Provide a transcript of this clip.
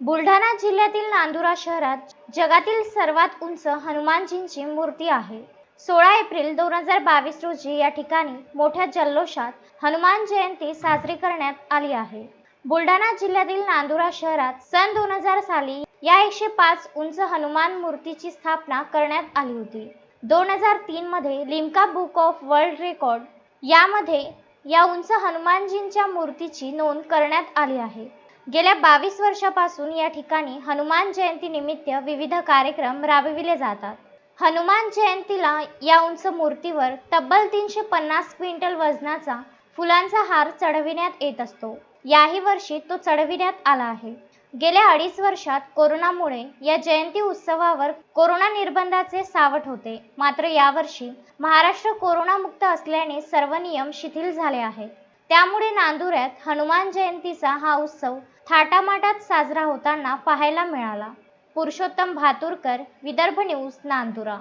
बुलढाणा जिल्ह्यातील नांदुरा शहरात जगातील सर्वात उंच हनुमानजींची मूर्ती आहे. सोळा एप्रिल दोन हजार बावीस रोजी या ठिकाणी मोठ्या जल्लोषात हनुमान जयंती साजरी करण्यात आली आहे. बुलढाणा जिल्ह्यातील नांदुरा शहरात सन दोन हजार साली या एकशे पाच उंच हनुमान मूर्तीची स्थापना करण्यात आली होती. दोन हजार तीन मध्ये Limca book of world record यामध्ये या उंच हनुमानजींच्या मूर्तीची नोंद करण्यात आली आहे. गेल्या बावीस वर्षापासून या ठिकाणी हनुमान जयंती निमित्त विविध कार्यक्रम राबविले जातात. हनुमान जयंतीला या उंच मूर्तीवर तब्बल तीनशे पन्नास क्विंटल वजनाचा फुलांचा हार चढविण्यात येत असतो. याही वर्षी तो चढविण्यात आला आहे. गेल्या अडीच वर्षात कोरोनामुळे या जयंती उत्सवावर कोरोना निर्बंधाचे सावट होते. मात्र यावर्षी महाराष्ट्र कोरोनामुक्त असल्याने सर्व नियम शिथिल झाले आहेत. त्यामुळे नांदुऱ्यात हनुमान जयंतीचा हा उत्सव थाटामाटात साजरा होताना पाहायला मिळाला. पुरुषोत्तम भातुरकर विदर्भ न्यूज नांदुरा.